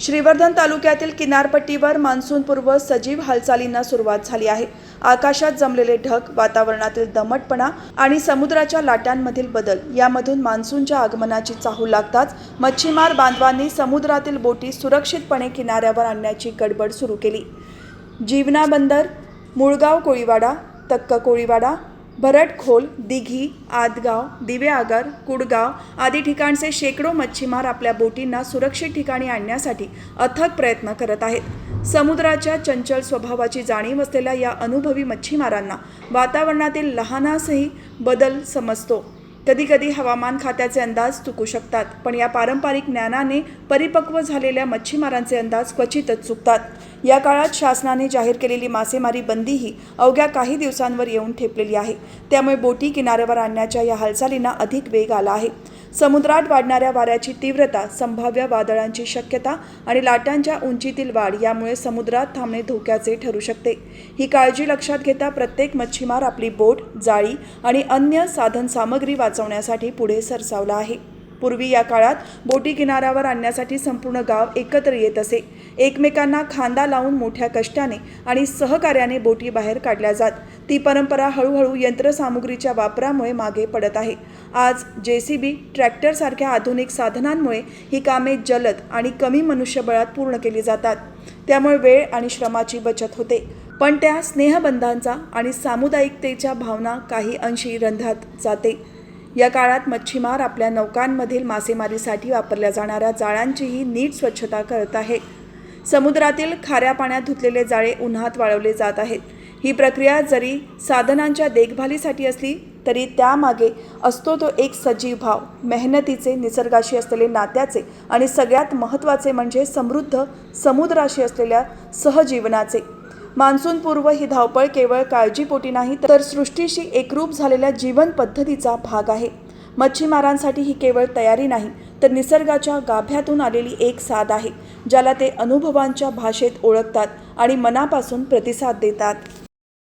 श्रीवर्धन तालुक्यातील किनारपट्टीवर मान्सूनपूर्व सजीव हालचालींना सुरुवात झाली आहे. आकाशात जमलेले ढग वातावरणातील दमटपणा आणि समुद्राच्या लाटांमधील बदल यामधून मान्सूनच्या आगमनाची चाहूल लागताच मच्छीमार बांधवांनी समुद्रातील बोटी सुरक्षितपणे किनाऱ्यावर आणण्याची गडबड सुरू केली. जीवना बंदर मुळगाव कोळीवाडा तक्क कोळीवाडा भरटखोल दिघी आदगाव दिवेआगर कुडगाव आदी ठिकाणचे शेकडो मच्छीमार आपल्या बोटींना सुरक्षित ठिकाणी आणण्यासाठी अथक प्रयत्न करत आहेत. समुद्राच्या चंचल स्वभावाची जाणीव असलेल्या या अनुभवी मच्छीमारांना वातावरणातील लहानासही बदल समजतो. कधीकधी हवामान खात्याचे अंदाज चुकू शकतात पण या पारंपरिक ज्ञानाने परिपक्व झालेल्या मच्छीमारांचे अंदाज क्वचितच चुकतात. या काळात शासनाने जाहीर केलेली मासेमारी बंदीही अवघ्या काही दिवसांवर येऊन ठेपलेली आहे. त्यामुळे बोटी किनाऱ्यावर आणण्याच्या या हालचालींना अधिक वेग आला आहे. समुद्रात वाढणाऱ्या वाऱ्याची तीव्रता संभाव्य वादळांची शक्यता आणि लाटांच्या उंचीतील वाढ यामुळे समुद्रात थांबणे धोक्याचे ठरू शकते. ही काळजी लक्षात घेता प्रत्येक मच्छीमार आपली बोट जाळी आणि अन्य साधन सामग्री वाचवण्यासाठी पुढे सरसावला आहे. पूर्वी या काळात बोटी किनाऱ्यावर आणण्यासाठी संपूर्ण गाव एकत्र येत असे. एकमेकांना खांदा लावून मोठ्या कष्टाने आणि सहकार्याने बोटी बाहेर काढल्या जात. ती परंपरा हळूहळू यंत्रसामुग्रीच्या वापरामुळे मागे पडत आहे. आज जे सी बी ट्रॅक्टरसारख्या आधुनिक साधनांमुळे ही कामे जलद आणि कमी मनुष्यबळात पूर्ण केली जातात. त्यामुळे वेळ आणि श्रमाची बचत होते. पण त्या स्नेहबंधांचा आणि सामुदायिकतेच्या भावना काही अंशी रंधात जाते. या काळात मच्छीमार आपल्या नौकांमधील मासेमारीसाठी वापरल्या जाणाऱ्या जाळ्यांचीही नीट स्वच्छता करत आहे. समुद्रातील खाऱ्या पाण्यात धुतलेले जाळे उन्हात वाळवले जात आहेत. ही प्रक्रिया जरी साधनांच्या देखभालीसाठी असली तरी त्यामागे असतो तो एक सजीव भाव. मेहनतीचे निसर्गाशी असलेले नात्याचे आणि सगळ्यात महत्त्वाचे म्हणजे समृद्ध समुद्राशी असलेल्या सहजीवनाचे. मान्सूनपूर्व ही धावपळ केवळ काळजीपोटी नाही तर सृष्टीशी एकरूप झालेल्या जीवन पद्धतीचा भाग आहे. मच्छीमारांसाठी ही केवळ तयारी नाही तर निसर्गाच्या गाभ्यातून आलेली एक साध आहे ज्याला ते अनुभवांच्या भाषेत ओळखतात आणि मनापासून प्रतिसाद देतात.